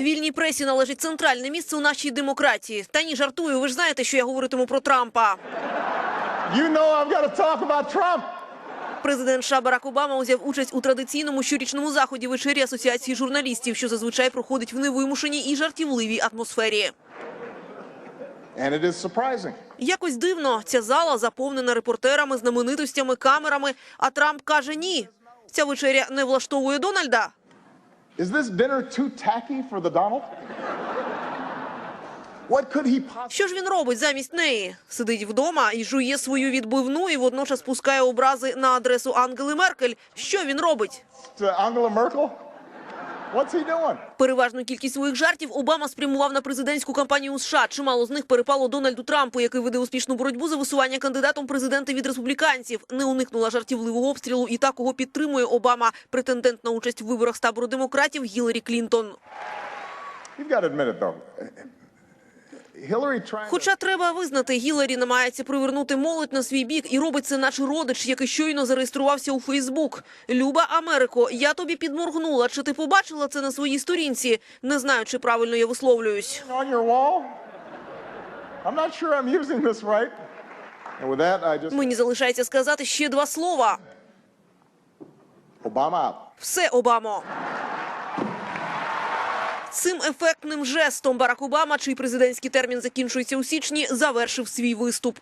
Вільній пресі належить центральне місце у нашій демократії. Та ні, жартую. Ви ж знаєте, що я говоритиму про Трампа. You know I've talk about Trump. Президент США Барак Обама узяв участь у традиційному щорічному заході вечері асоціації журналістів, що зазвичай проходить в невимушеній і жартівливій атмосфері. And it is surprising. Якось дивно, ця зала заповнена репортерами, знаменитостями, камерами. А Трамп каже: ні. Ця вечеря не влаштовує Дональда. Що ж він робить замість неї? Сидить вдома і жує свою відбивну, і водночас пускає образи на адресу Ангели Меркель. Що він робить? to Angela Переважну кількість своїх жартів Обама спрямував на президентську кампанію у США. Чимало з них перепало Дональду Трампу, який веде успішну боротьбу за висування кандидатом президента президенти від республіканців. Не уникнула жартівливого обстрілу і такого підтримує Обама, претендент на участь в виборах з табору демократів Гіларі Клінтон. Хоча треба визнати, Гіларі намагається привернути молодь на свій бік і робить це наче родич, який щойно зареєструвався у Фейсбук. Люба Америко, я тобі підморгнула. Чи ти побачила це на своїй сторінці? Не знаю, чи правильно я висловлююсь. Мені залишається сказати ще два слова. Out. Все, Обамо. Цим ефектним жестом Барак Обама, чий президентський термін закінчується у січні, завершив свій виступ.